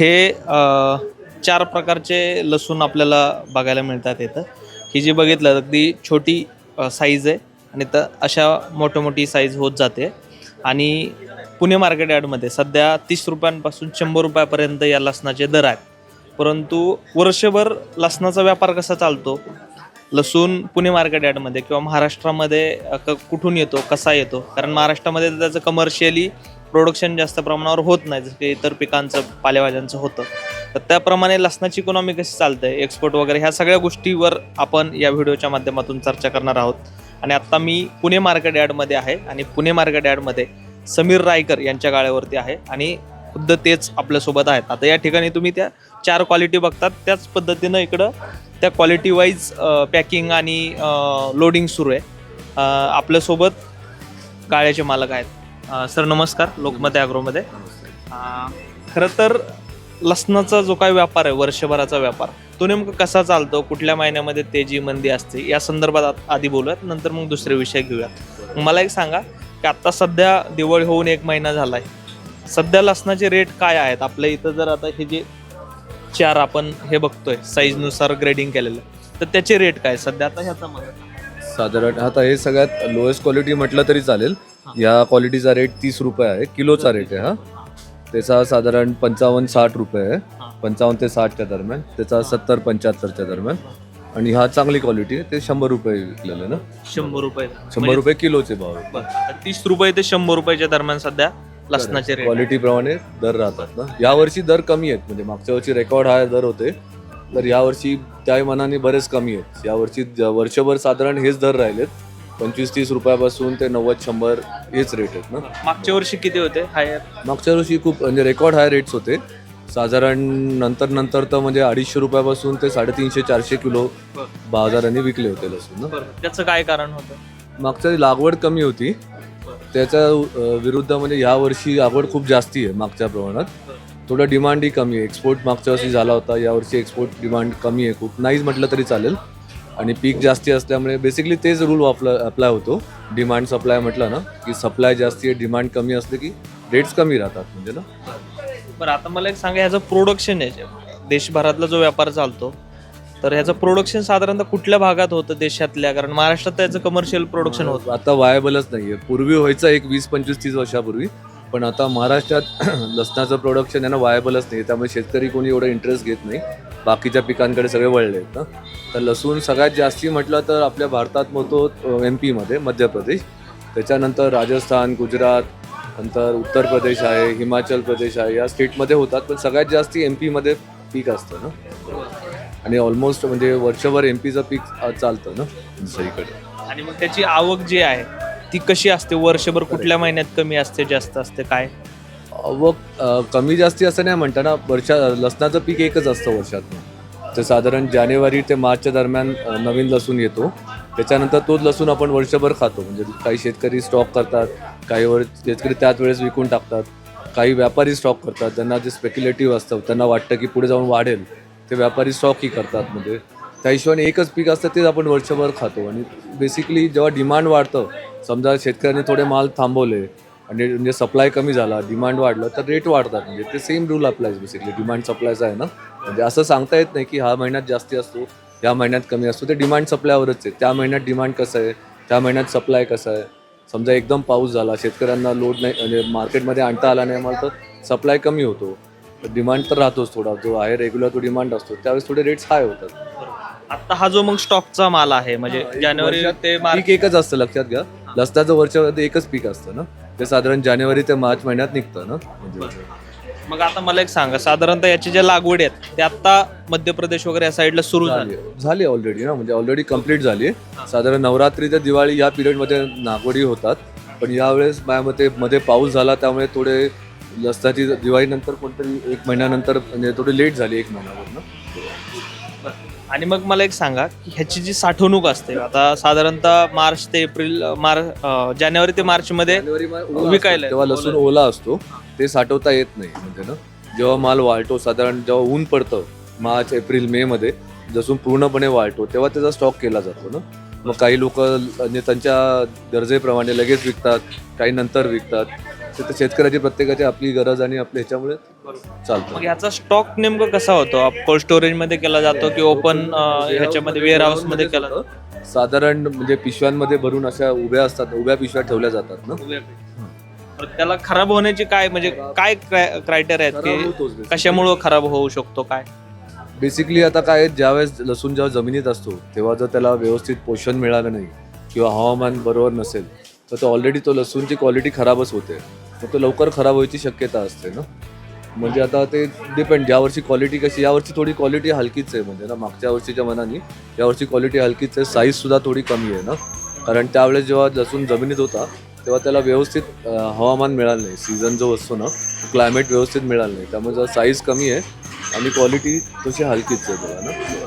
हे चार प्रकारचे लसूण आपल्याला बघायला मिळतात इथं. ही जी बघितलं अगदी छोटी साईज आहे आणि तर अशा मोठी मोठी साईज होत जाते. आणि पुणे मार्केट यार्डमध्ये सध्या तीस रुपयांपासून शंभर रुपयापर्यंत या लसणाचे दर आहेत. परंतु वर्षभर लसणाचा व्यापार कसा चालतो? लसूण पुणे मार्केट यार्डमध्ये किंवा महाराष्ट्रामध्ये क- कुठून येतो कसा येतो? कारण महाराष्ट्रामध्ये तर त्याचं कमर्शियली प्रोडक्शन जास्त प्रमाणावर होत नाही जसं की इतर पिकांचं पालेभाज्यांचं होतं. तर त्याप्रमाणे लसणाची इकॉनॉमी कशी चालते एक्सपोर्ट वगैरे ह्या सगळ्या गोष्टीवर आपण या व्हिडिओच्या माध्यमातून चर्चा करणार आहोत. आणि आत्ता मी पुणे मार्केट यार्डमध्ये आहे आणि पुणे मार्केट यार्डमध्ये समीर रायकर यांच्या गाळ्यावरती आहे आणि खुद्द तेच आपल्यासोबत आहेत. आता या ठिकाणी तुम्ही त्या चार क्वालिटी बघतात त्याच पद्धतीनं इकडं त्या क्वालिटी वाईज पॅकिंग आणि लोडिंग सुरू आहे. आपल्यासोबत गाळ्याचे मालक आहेत. अ, सर नमस्कार लोकमत ॲग्रोमध्ये. अ, खरं तर लसणाचा जो काही व्यापार आहे वर्षभराचा व्यापार तो नेमकं कसा चालतो? कुठल्या महिन्यामध्ये तेजी मंदी असते या संदर्भात आत- आधी बोलूयात नंतर मग दुसरे विषय घेऊयात. मग मला एक सांगा की आत्ता सध्या दिवाळी होऊन एक महिना झाला आहे सध्या लसणाचे रेट काय आहेत? आपल्या इथं जर आता हे जे चार आपण हे बघतोय साईजनुसार ग्रेडिंग केलेलं तर त्याचे रेट काय सध्या आता ह्याचा मला साधारण आता हे सगळ्यात लोएस्ट क्वालिटी म्हटलं तरी चालेल. या क्वालिटीचा रेट तीस रुपये आहे किलोचा रेट आहे हा. त्याचा साधारण पंचावन्न साठ रुपये आहे. हा. पंचावन्न ते साठच्या दरम्यान त्याचा सत्तर पंच्याहत्तरच्या दरम्यान. आणि हा चांगली क्वालिटी आहे ते शंभर रुपये विकलेलं आहे ना? शंभर रुपये. शंभर रुपये किलोचे भाव आहे. तीस रुपये ते शंभर रुपयाच्या दरम्यान सध्या लसणाचे रेट क्वालिटी प्रमाणे दर राहतात ना. यावर्षी दर कमी आहेत म्हणजे मागच्या वर्षी रेकॉर्ड हाय दर होते. तर यावर्षी त्या मानाने बरेच कमी आहेत. यावर्षी ज- वर्षभर साधारण हेच दर राहिलेत पंचवीस तीस रुपयापासून ते नव्वद शंभर हेच रेट आहेत ना. मागच्या वर्षी किती होते? हायर मागच्या वर्षी खूप म्हणजे रेकॉर्ड हाय रेट्स होते. साधारण नंतर नंतर तर म्हणजे अडीचशे रुपयापासून ते साडेतीनशे चारशे किलो बाजाराने विकले होते लसूण ना. त्याचं काय कारण होतं? मागच्या वेळी लागवड कमी होती. त्याच्या अ, विरुद्ध म्हणजे ह्या वर्षी लागवड खूप जास्ती आहे मागच्या प्रमाणात. थोडं डिमांडही कमी आहे. एक्सपोर्ट मागच्या वर्षी झाला होता. यावर्षी एक्सपोर्ट डिमांड कमी आहे खूप. नाहीच म्हटलं तरी चालेल. आणि पीक जास्ती असल्यामुळे बेसिकली तेच रूल अप्लाय अप्लाय होतो. डिमांड सप्लाय म्हटलं ना की सप्लाय जास्ती आहे डिमांड कमी असले की रेट्स कमी राहतात म्हणजे ना. बरं आता मला एक सांगा ह्याचं प्रोडक्शन आहे देशभरातला जो व्यापार चालतो तर ह्याचं प्रोडक्शन साधारणतः कुठल्या भागात होतं देशातल्या? कारण महाराष्ट्रात त्याचं कमर्शियल प्रोडक्शन होतं. आता वायबलच नाहीये. पूर्वी व्हायचं एक वीस पंचवीस तीस वर्षापूर्वी. पण आता महाराष्ट्रात लसणाचं प्रोडक्शन यांना वायबलच नाही. त्यामुळे शेतकरी कोणी एवढं इंटरेस्ट घेत नाही. बाकीच्या पिकांकडे सगळे वळले आहेत ना. तर लसूण सगळ्यात जास्ती म्हटलं तर आपल्या भारतात मोठो एम पीमध्ये मध्य प्रदेश. त्याच्यानंतर राजस्थान गुजरात नंतर उत्तर प्रदेश आहे हिमाचल प्रदेश आहे. या स्टेटमध्ये होतात पण सगळ्यात जास्ती एम पीमध्ये पीक असतं ना. आणि ऑलमोस्ट म्हणजे वर्षभर एम पीचं पीक चालतं ना. सगळीकडे. आणि मग त्याची आवक जी आहे ती कशी असते? वर्षभर कुठल्या महिन्यात कमी असते जास्त असते काय? व अ, कमी जास्ती असं नाही म्हणता ना वर्षा लसणाचं पीक एकच असतं वर्षातून ते साधारण जानेवारी ते मार्चच्या दरम्यान अ, नवीन लसूण येतो. त्याच्यानंतर तोच लसूण आपण वर्षभर खातो. म्हणजे काही शेतकरी स्टॉक करतात काही वर शेतकरी त्याच वेळेस विकून टाकतात काही व्यापारी स्टॉक करतात. ज्यांना जे स्पेक्युलेटिव्ह असतं त्यांना वाटतं की पुढे जाऊन वाढेल ते व्यापारी स्टॉकही करतात म्हणजे. त्या हिशोबाने एकच पीक असतं तेच आपण वर्षभर खातो. आणि बेसिकली जेव्हा डिमांड वाढतं समजा शेतकऱ्यांनी थोडे माल थांबवले आणि म्हणजे सप्लाय कमी झाला डिमांड वाढलं तर रेट वाढतात. म्हणजे ते same rule apply basically demand सप्लायचा आहे ना? म्हणजे असं सांगता येत नाही की हा महिन्यात जास्ती असतो या महिन्यात कमी असतो. ते डिमांड सप्लायवरच आहे. त्या महिन्यात डिमांड कसं आहे? त्या महिन्यात सप्लाय कसं आहे? समजा एकदम पाऊस झाला शेतकऱ्यांना लोड नाही म्हणजे मार्केटमध्ये आणता आला नाही मला तर सप्लाय कमी होतो. डिमांड तर राहतोच थोडा. जो आहे रेग्युलर तो डिमांड असतो त्यावेळेस थोडे रेट्स हाय होतात. आता हा जो मग स्टॉकचा माल आहे म्हणजे जानेवारी ते पीक मार्च एकच असतं लक्षात घ्या. लसणाचं वर्षामध्ये एकच पीक असतं ना. ते साधारण जानेवारी ते मार्च महिन्यात निघतं ना. म्हणजे मग आता मला एक सांगा साधारणतः याची ज्या लागवडी आहेत ते आता मध्य प्रदेश वगैरे या साईडला सुरू झाली. झाली झाली ऑलरेडी ना. म्हणजे ऑलरेडी कंप्लीट झाली साधारण नवरात्री ते दिवाळी या पिरियडमध्ये लागवडी होतात. पण यावेळेस माझ्या मते मध्ये पाऊस झाला त्यामुळे थोडे लसणाची दिवाळीनंतर कोणतरी एक महिन्यानंतर म्हणजे थोडी लेट झाली एक महिन्यावर ना. आणि मग मला एक सांगा की ह्याची जी साठवणूक असते आता साधारणतः मार्च ते एप्रिल मार्च जानेवारी ते मार्च मध्ये जानेवारी मा- ओला विकायला तेव्हा लसूण ओला. असतो. ते साठवता येत नाही. म्हणजे ना जेव्हा माल वाळतो साधारण जेव्हा ऊन पडतं मार्च एप्रिल मे मध्ये लसूण पूर्णपणे वाळतो तेव्हा त्याचा स्टॉक केला जातो ना. मग काही लोक म्हणजे त्यांच्या गरजेप्रमाणे लगेच विकतात काही नंतर विकतात. ते तर शेतकऱ्याची प्रत्येकाची आपली गरज आणि आपल्या ह्याच्यामुळे चालतं. मग ह्याचा स्टॉक नेमकं कसा होतो? कोल्ड स्टोरेजमध्ये केला जातो की ओपन ह्याच्यामध्ये वेअर हाऊसमध्ये केला जातो? साधारण म्हणजे पिशव्यांमध्ये भरून अशा उभ्या असतात उभ्या पिशव्या ठेवल्या जातात ना? तर त्याला खराब होण्याची काय म्हणजे काय क्रायटेरिया आहेत की कशामुळं खराब होऊ शकतो काय? बेसिकली आता काय आहे, ज्यावेळेस लसूण जेव्हा जमिनीत असतो तेव्हा जर त्याला व्यवस्थित पोषण मिळालं नाही किंवा हवामान बरोबर नसेल तर तो ऑलरेडी तो लसूणची क्वालिटी खराबच होते. मग तो लवकर खराब व्हायची शक्यता असते ना? म्हणजे आता ते डिपेंड ज्या वर्षी क्वालिटी कशी यावर्षी थोडी क्वालिटी हलकीच आहे म्हणजे ना मागच्या वर्षीच्या मनाने यावर्षी क्वालिटी हलकीच आहे साईज सुद्धा थोडी कमी आहे ना? कारण त्यावेळेस जेव्हा लसूण जमिनीत होता तेव्हा त्याला व्यवस्थित हवामान मिळालं नाही. सीझन जो असतो ना क्लायमेट व्यवस्थित मिळालं नाही. त्यामुळे जरा साईज कमी आहे आणि क्वालिटी तशी हलकीच आहे बघा ना?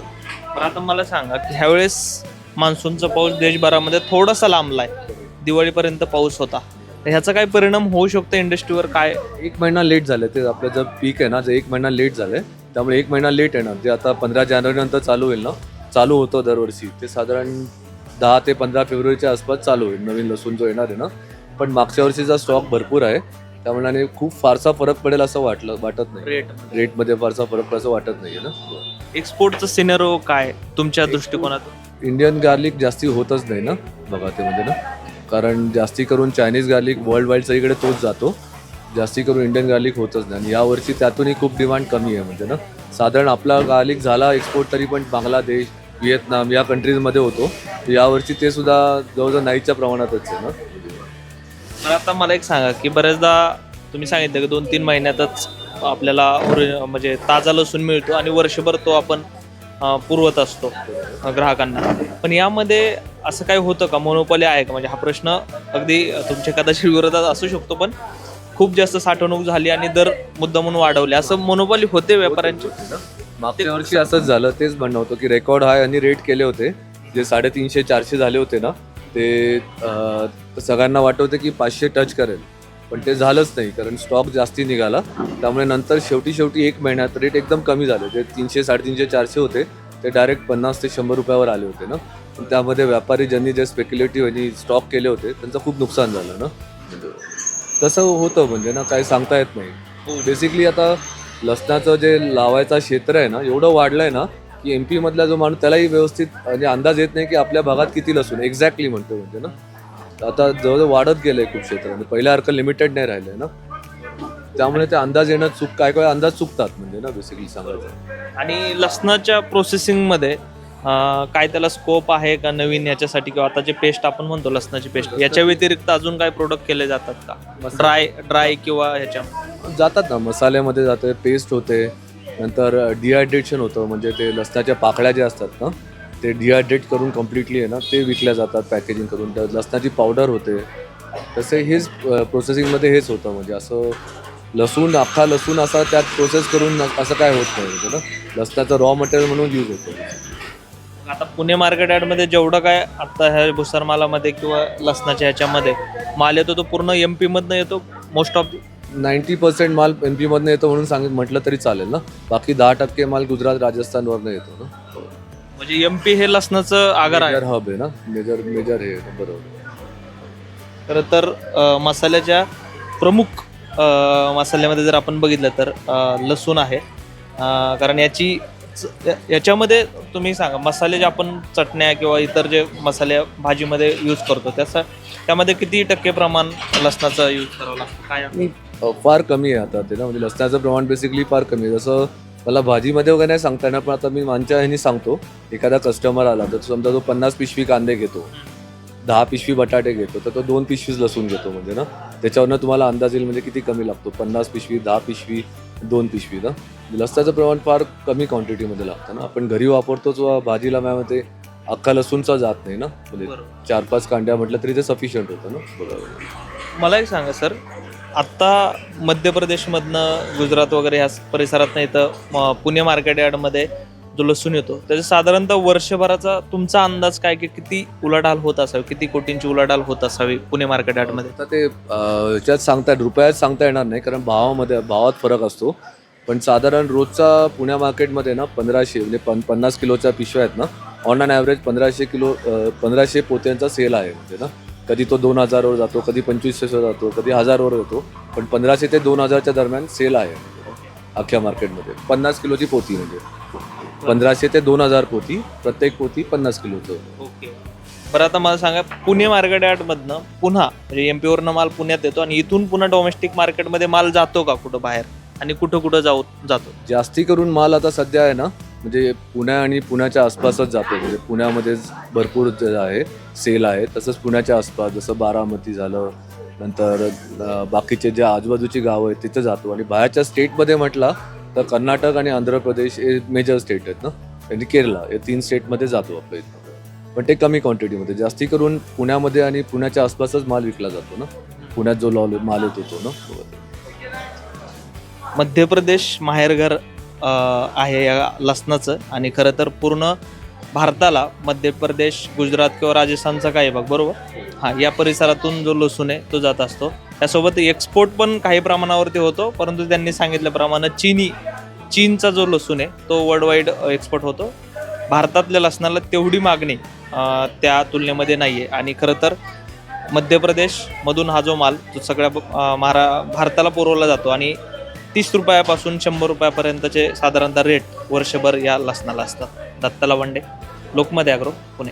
पण आता मला सांगा की ह्यावेळेस मान्सूनचा पाऊस देशभरामध्ये थोडासा लांबला आहे दिवाळीपर्यंत पाऊस होता. तर ह्याचा काय परिणाम होऊ शकतो इंडस्ट्रीवर? काय? एक महिना लेट झालं ते आपलं जर पीक आहे ना जे एक महिना लेट झालंय त्यामुळे एक महिना लेट येणार. जे आता पंधरा जानेवारी नंतर चालू होईल ना चालू होतं दरवर्षी. ते साधारण दहा ते पंधरा फेब्रुवारीच्या आसपास चालू होईल. नवीन लसूण जो येणार आहे ना पण मागच्या वर्षीचा स्टॉक भरपूर आहे त्यामुळे खूप फारसा फरक पडेल असं वाटलं वाटत नाही. रेट रेटमध्ये फारसा फरक पडेल असं वाटत नाही ना. एक्सपोर्टचं सिनेरो काय? तुमच्या दृष्टिकोनातून? इंडियन गार्लिक जास्ती होतच नाही ना बघा ते म्हणजे ना. कारण जास्ती करून चायनीज गार्लिक वर्ल्ड वाईड सगळीकडे तोच जातो. जास्ती करून इंडियन गार्लिक होतच नाही. आणि यावर्षी त्यातूनही खूप डिमांड कमी आहे म्हणजे ना. साधारण आपला गार्लिक झाला एक्सपोर्ट तरी पण बांगलादेश व्हिएतनाम या कंट्रीजमध्ये होतो. यावर्षी ते सुद्धा जवळजवळ नाहीच्या प्रमाणातच आहे ना. तर आता मला एक सांगा की बऱ्याचदा तुम्ही सांगितलं की दोन तीन महिन्यातच आपल्याला म्हणजे ताजा लसूण मिळतो आणि वर्षभर तो आपण पुरवत असतो ग्राहकांना. पण यामध्ये असं काही होतं का? मोनोपॉली आहे का? म्हणजे हा प्रश्न अगदी तुमच्या कदाचित विरोधात असू शकतो पण खूप जास्त साठवणूक झाली आणि दर मुद्दा म्हणून वाढवले. असं मोनोपॉली होते व्यापाऱ्यांची? मागच्या वर्षी असंच झालं. तेच म्हणणं होतं की रेकॉर्ड हाय आणि रेट केले होते. जे साडेतीनशे चारशे झाले होते ना ते सगळ्यांना वाटत होते की पाचशे टच करेल. पण ते झालंच नाही कारण स्टॉक जास्ती निघाला. त्यामुळे नंतर शेवटी शेवटी एक महिन्यात रेट एकदम कमी झाले. जे तीनशे साडेतीनशे चारशे होते. ते डायरेक्ट पन्नास ते शंभर रुपयावर आले होते ना. त्यामध्ये व्यापारी ज्यांनी जे स्पेक्युलेटिव्ह यांनी स्टॉक केले होते त्यांचं खूप नुकसान झालं ना. तसं होतं म्हणजे ना काही सांगता येत नाही. हो, बेसिकली आता लसणाचं जे लावायचं क्षेत्र आहे ना एवढं वाढलंय ना की एम मधला जो माणूस त्यालाही व्यवस्थित म्हणजे अंदाज येत नाही की आपल्या भागात किती लसूण एक्झॅक्टली म्हणतो म्हणजे ना. आता जवळजवळ वाढत गेलंय खूप क्षेत्र. म्हणजे पहिल्यासारखं लिमिटेड नाही राहिलंय ना. त्यामुळे ते अंदाज येणं चूक काय काय अंदाज चुकतात म्हणजे ना बेसिकली सांगायचं आणि लसणाच्या प्रोसेसिंगमध्ये काय त्याला स्कोप आहे का नवीन याच्यासाठी किंवा आता जे पेस्ट आपण म्हणतो लसणाची पेस्ट याच्या व्यतिरिक्त अजून काय प्रोडक्ट केले जातात का? ड्राय ड्राय किंवा ह्याच्या जातात ना मसाल्यामध्ये जाते पेस्ट होते. नंतर डिहायड्रेशन होतं म्हणजे ते लसणाच्या पाकळ्या ज्या असतात ना ते डिहायड्रेट करून कम्प्लिटली आहे ना ते विकल्या जातात पॅकेजिंग करून. त्या लसणाची पावडर होते. तसे हेच प्रोसेसिंगमध्ये हेच होतं. म्हणजे असं लसूण अख्खा लसूण असा त्यात प्रोसेस करून असं काय होत नाही. म्हणजे ना लसणाचं रॉ मटेरियल म्हणून यूज होतं. आता पुणे मार्केट यार्डमध्ये जेवढं काय आता ह्या भुसार मालामध्ये किंवा लसणाच्या ह्याच्यामध्ये माल येतो तो पूर्ण एम पी मधनं येतो मोस्ट ऑफ नाईन्टी पर्सेंट माल एम पीमधनं येतो म्हणून सांगित म्हटलं तरी चालेल ना. बाकी दहा टक्के माल गुजरात राजस्थानवरनं येतो ना. म्हणजे एम पी हे लसणाचं आगार आहे. मेजर हब आहे ना? मेजर मेजर हे बरोबर. खरं तर अ, मसाल्याच्या प्रमुख अ, मसाल्यामध्ये जर आपण बघितलं तर अ, लसूण आहे. अ, कारण याची या- याच्यामध्ये तुम्ही सांगा मसाले जे आपण चटण्या किंवा इतर जे मसाले भाजीमध्ये यूज करतो त्याचा त्यामध्ये किती टक्के प्रमाण लसणाचं यूज करावं लागतं? काय? अ, फार कमी आहे आता ते ना? म्हणजे लसणाचं प्रमाण बेसिकली फार कमी आहे. जसं मला भाजीमध्ये वगैरे नाही सांगता येणार पण आता मी माझ्या ह्यानी सांगतो. एखादा कस्टमर आला तर समजा तो पन्नास पिशवी कांदे घेतो दहा पिशवी बटाटे घेतो तर तो दोन पिशवीच लसूण घेतो म्हणजे ना. त्याच्यावरनं तुम्हाला अंदाज येईल म्हणजे किती कमी लागतो? पन्नास पिशवी दहा पिशवी दोन पिशवी ना. लसणाचं प्रमाण फार कमी क्वांटिटीमध्ये लागतं ना. आपण घरी वापरतो जो भाजीला मॅमध्ये अख्खा लसूणचा जात नाही ना. म्हणजे चार पाच कांड्या म्हटलं तरी ते सफिशियंट होतं ना. बरोबर मला एक सांगा सर. आत्ता मध्य प्रदेशमधनं गुजरात वगैरे ह्या परिसरात नाही तर पुणे मार्केट यार्डमध्ये जो लसूण येतो त्याचा साधारणतः वर्षभराचा तुमचा अंदाज काय की किती उलाढाल होत असावी किती कोटींची उलाढाल होत असावी पुणे मार्केट यार्डमध्ये? आता ते याच्यात सांगता रुपयात सांगता येणार नाही कारण भावामध्ये भावात फरक असतो. पण साधारण रोजचा पुण्या मार्केटमध्ये ना पंधराशे म्हणजे पन पन्नास किलोच्या पिशव्या आहेत ना ऑन अन ॲव्हरेज पंधराशे किलो पंधराशे पोत्यांचा सेल आहे म्हणजे ना. कधी तो दोन हजारवर जातो कधी पंचवीसशेवर जातो कधी हजारवर जातो पण पंधराशे ते दोन हजारच्या दरम्यान सेल आहे अख्ख्या मार्केटमध्ये पन्नास किलोची पोती म्हणजे. पंधराशे ते दोन हजार पोती प्रत्येक पोती पन्नास किलोचं. ओके. बरं आता मला सांगा पुणे मार्केट यार्डमधनं पुन्हा म्हणजे एम पीवरनं माल पुण्यात येतो आणि इथून पुन्हा डोमेस्टिक मार्केटमध्ये माल जातो का कुठं बाहेर? आणि कुठं कुठं जाऊ जातो? जास्ती करून माल आता सध्या आहे ना म्हणजे पुणे आणि पुण्याच्या आसपासच जातो. म्हणजे पुण्यामध्येच भरपूर आहे सेल आहे. तसंच पुण्याच्या आसपास जसं बारामती झालं नंतर बाकीचे जे आजूबाजूची गावं आहेत तिथं जातो. आणि बाहेरच्या स्टेटमध्ये म्हटला तर कर्नाटक आणि आंध्र प्रदेश हे मेजर स्टेट आहेत ना? आणि केरला हे तीन स्टेटमध्ये जातो आपल्या इथं. पण ते कमी क्वांटिटीमध्ये जास्ती करून पुण्यामध्ये आणि पुण्याच्या आसपासच माल विकला जातो ना? पुण्यात जो लॉ माल येतो तो ना? मध्य प्रदेश माहेरघर आहे या लसणाचं. आणि खरं तर पूर्ण भारताला मध्य प्रदेश गुजरात किंवा राजस्थानचा काही भाग बरोबर? हां या परिसरातून जो लसूण आहे तो जात असतो. त्यासोबत एक्सपोर्ट पण काही प्रमाणावरती होतो परंतु त्यांनी सांगितल्याप्रमाणे चीनी चीनचा जो लसूण आहे तो वर्ल्ड वाईड एक्सपोर्ट होतो. भारतातल्या लसणाला तेवढी मागणी त्या तुलनेमध्ये नाही आहे आणि खरं तर मध्य प्रदेशमधून हा जो माल तो सगळ्या महारा भारताला पुरवला जातो. आणि तीस रुपयापासून शंभर रुपयापर्यंतचे साधारणतः रेट वर्षभर या लसणाला असतात. दत्ताला वंडे लोकमत ॲग्रो पुणे.